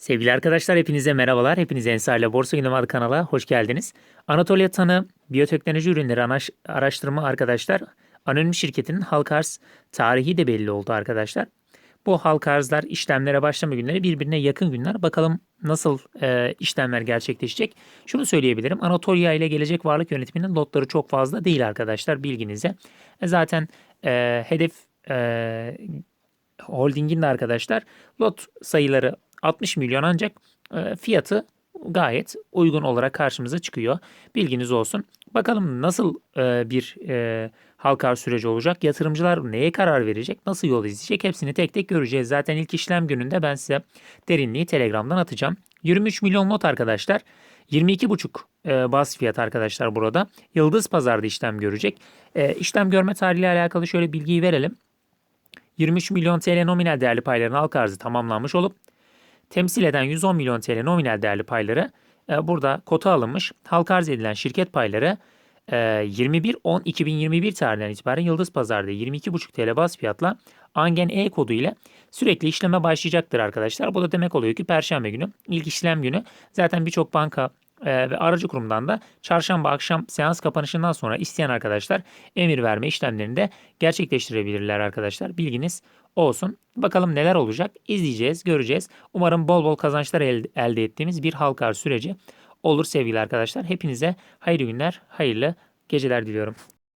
Sevgili arkadaşlar hepinize merhabalar. Hepiniz Ensar'la Borsa Gündemi adlı kanala hoş geldiniz. Anatolia Tanı Biyoteknoloji Ürünleri Araştırma arkadaşlar anonim şirketinin halka arz tarihi de belli oldu arkadaşlar. Bu halka arzlar işlemlere başlama günleri birbirine yakın günler. Bakalım nasıl e, işlemler gerçekleşecek. Şunu söyleyebilirim. Anatolia ile gelecek varlık yönetiminin lotları çok fazla değil arkadaşlar bilginize. E, zaten e, hedef e, Holding'in de arkadaşlar lot sayıları 60 milyon ancak e, fiyatı gayet uygun olarak karşımıza çıkıyor. Bilginiz olsun. Bakalım nasıl e, bir e, halka süreci olacak? Yatırımcılar neye karar verecek? Nasıl yol izleyecek? Hepsini tek tek göreceğiz. Zaten ilk işlem gününde ben size derinliği Telegram'dan atacağım. 23 milyon lot arkadaşlar. 22,5 e, bas fiyat arkadaşlar burada. Yıldız Pazar'da işlem görecek. E, işlem görme tarihiyle alakalı şöyle bilgiyi verelim. 23 milyon TL nominal değerli payların halka arzı tamamlanmış olup temsil eden 110 milyon TL nominal değerli payları e, burada kota alınmış. Halka arz edilen şirket payları e, 21.10.2021 tarihinden itibaren Yıldız Pazar'da 22,5 TL baz fiyatla Angen E kodu ile sürekli işleme başlayacaktır arkadaşlar. Bu da demek oluyor ki Perşembe günü ilk işlem günü zaten birçok banka e, ve aracı kurumdan da çarşamba akşam seans kapanışından sonra isteyen arkadaşlar emir verme işlemlerini de gerçekleştirebilirler arkadaşlar. Bilginiz olsun. Bakalım neler olacak izleyeceğiz, göreceğiz. Umarım bol bol kazançlar el- elde ettiğimiz bir halka süreci olur sevgili arkadaşlar. Hepinize hayırlı günler, hayırlı geceler diliyorum.